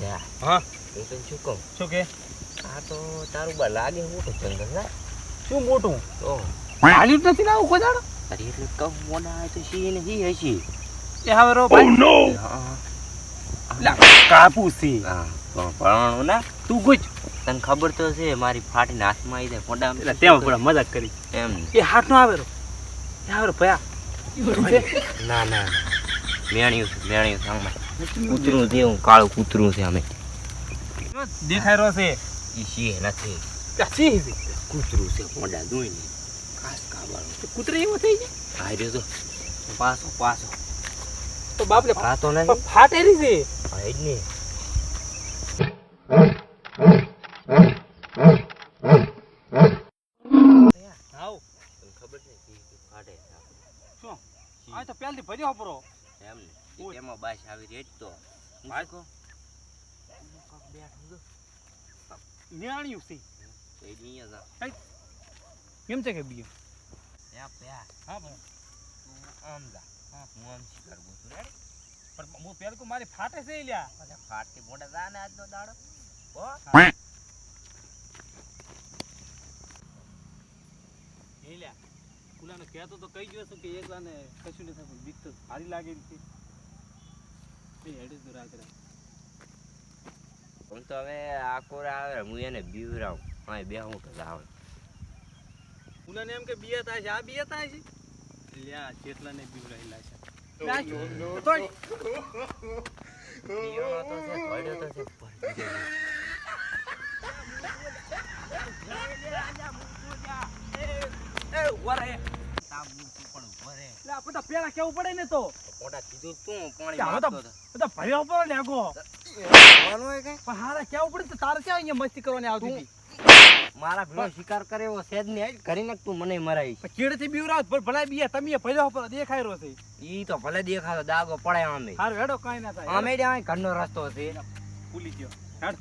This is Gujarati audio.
હા. હું તને શું કહું? શું કે? આ તો તારું બા લાગે મોટું જંગલ ના શું મોટું? તો હાલ્યું નથી ને કોઈ દાડો અરે એટલે કહું મોડા તો સી ને સી હશી? એ હવે રો ભાઈ હા. લા, હા પણ ના? તું ગુજ. તને ખબર તો છે મારી ફાટીને હાથમાં આવી જાય ફોટા એટલે તેમાં થોડા મજાક કરી. એમ. એ હાથ નો આવે રો એ આવે ભયા. ના ના મેણ્યું છે મેણ્યું આમાં. કૂતરું છે હું કાળું કૂતરું છે અમે. દેખાય રહ્યો છે. એ સી નથી. સિંહ છે કૂતરું છે મોઢા જોઈને ખાસ કાબાળું કૂતરી એવો થઈ જાય આ રહ્યો તો. પાછો પાછો. તો બાપલે આ ને નહીં. ફાટેલી છે. આ જ નહીં ખબર છે ફાટે શું? આ તો પહેલથી ભર્યો પરો એમ ને. એમાં બાસ આવી રેટ તો હું? હું છું. નિયાણ્યું છે એ જા. કેમ છે કે બીજું ત્યાં પ્યા. હા ભાઈ તું આમ જા. હું આમ શિકાર. રેડી? પણ હું પેલ મારી ફાટે છે લ્યા મોઢા જા ને આજનો દાડો. હો? એ લ્યા કુલાને કહેતો તો કહી ગયો છું કે એકલાને કશું નથી થતું બીક તો સારી લાગેલી છે એ હેડે રાત રાત હું તો હવે આ કોરા આવે હું એને બીવરાવું. હા બેહું કે જાવ કુલાને એમ કે બિયા થાય છે આ બિયા થાય છે? લ્યા જેટલા ને બીવરાયેલા છે. What are તો પણ તું પણ પેલા કેવું પડે ને તો? કીધું તું પાણી તો હોય કાંઈ? પણ હારા કેવું પડે તો તારે ક્યાં અહીંયા મસ્તી કરવાની આવતી હતી? મારા ભેળો શિકાર કરે એવો સેજ ને આજ કરી નાખ તું મને મરાઈ ચીડથી બીવરાવ ભલે બી બીયા તમે ભર્યા પર દેખાય રહ્યો છે. ઈ તો ભલે દેખાતો દાગો પડે આમે. હારું હેડો કઈ ના થાય. આમે જ ઘરનો રસ્તો છે. ભૂલી ગયો. હેડ.